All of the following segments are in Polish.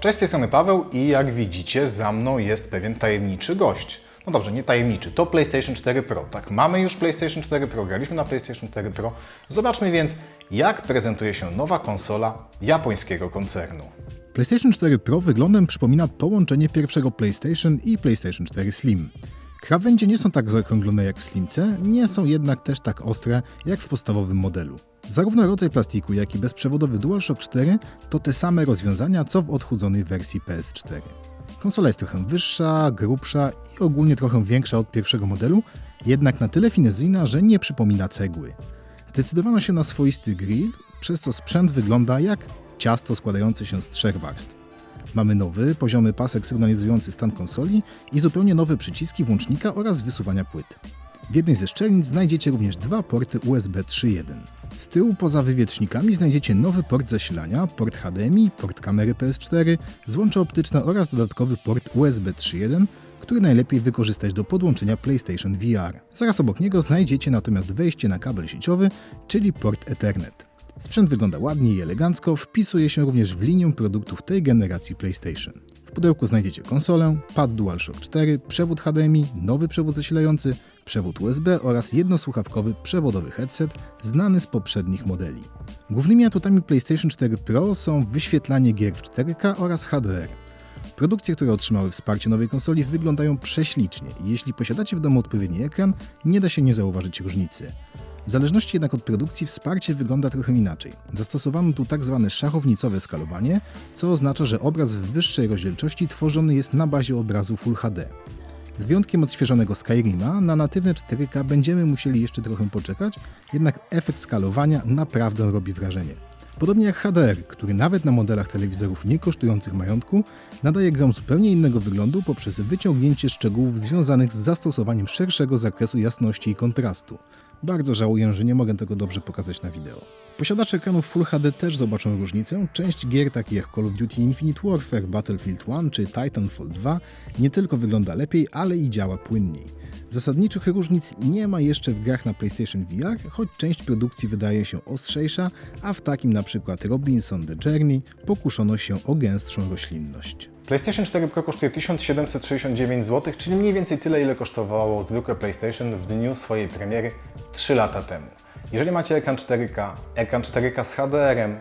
Cześć, strony Paweł i jak widzicie za mną jest pewien tajemniczy gość. No dobrze, nie tajemniczy, to PlayStation 4 Pro. Tak, mamy już PlayStation 4 Pro, graliśmy na PlayStation 4 Pro. Zobaczmy więc, jak prezentuje się nowa konsola japońskiego koncernu. PlayStation 4 Pro wyglądem przypomina połączenie pierwszego PlayStation i PlayStation 4 Slim. Krawędzie nie są tak zaokrąglone jak w Slimce, nie są jednak też tak ostre jak w podstawowym modelu. Zarówno rodzaj plastiku, jak i bezprzewodowy DualShock 4 to te same rozwiązania co w odchudzonej wersji PS4. Konsola jest trochę wyższa, grubsza i ogólnie trochę większa od pierwszego modelu, jednak na tyle finezyjna, że nie przypomina cegły. Zdecydowano się na swoisty grill, przez co sprzęt wygląda jak ciasto składające się z trzech warstw. Mamy nowy, poziomy pasek sygnalizujący stan konsoli i zupełnie nowe przyciski włącznika oraz wysuwania płyt. W jednej ze szczelnic znajdziecie również dwa porty USB 3.1. Z tyłu poza wywietrznikami znajdziecie nowy port zasilania, port HDMI, port kamery PS4, złącze optyczne oraz dodatkowy port USB 3.1, który najlepiej wykorzystać do podłączenia PlayStation VR. Zaraz obok niego znajdziecie natomiast wejście na kabel sieciowy, czyli port Ethernet. Sprzęt wygląda ładnie i elegancko, wpisuje się również w linię produktów tej generacji PlayStation. W pudełku znajdziecie konsolę, pad DualShock 4, przewód HDMI, nowy przewód zasilający, przewód USB oraz jednosłuchawkowy przewodowy headset znany z poprzednich modeli. Głównymi atutami PlayStation 4 Pro są wyświetlanie gier w 4K oraz HDR. Produkcje, które otrzymały wsparcie nowej konsoli wyglądają prześlicznie i jeśli posiadacie w domu odpowiedni ekran, nie da się nie zauważyć różnicy. W zależności jednak od produkcji wsparcie wygląda trochę inaczej. Zastosowano tu tak zwane szachownicowe skalowanie, co oznacza, że obraz w wyższej rozdzielczości tworzony jest na bazie obrazu Full HD. Z wyjątkiem odświeżonego Skyrima, na natywne 4K będziemy musieli jeszcze trochę poczekać, jednak efekt skalowania naprawdę robi wrażenie. Podobnie jak HDR, który nawet na modelach telewizorów nie kosztujących majątku, nadaje grom zupełnie innego wyglądu poprzez wyciągnięcie szczegółów związanych z zastosowaniem szerszego zakresu jasności i kontrastu. Bardzo żałuję, że nie mogę tego dobrze pokazać na wideo. Posiadacze ekranów Full HD też zobaczą różnicę. Część gier takich jak Call of Duty Infinite Warfare, Battlefield 1 czy Titanfall 2 nie tylko wygląda lepiej, ale i działa płynniej. Zasadniczych różnic nie ma jeszcze w grach na PlayStation VR, choć część produkcji wydaje się ostrzejsza, a w takim przykład Robinson The Journey pokuszono się o gęstszą roślinność. PlayStation 4 Pro kosztuje 1769 zł, czyli mniej więcej tyle, ile kosztowało zwykłe PlayStation w dniu swojej premiery 3 lata temu. Jeżeli macie ekran 4K, ekran 4K z HDR-em,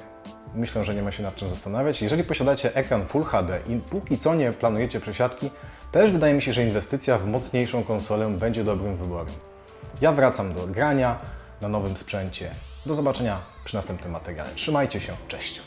myślę, że nie ma się nad czym zastanawiać. Jeżeli posiadacie ekran Full HD i póki co nie planujecie przesiadki, też wydaje mi się, że inwestycja w mocniejszą konsolę będzie dobrym wyborem. Ja wracam do grania na nowym sprzęcie. Do zobaczenia przy następnym materiale. Trzymajcie się, cześć!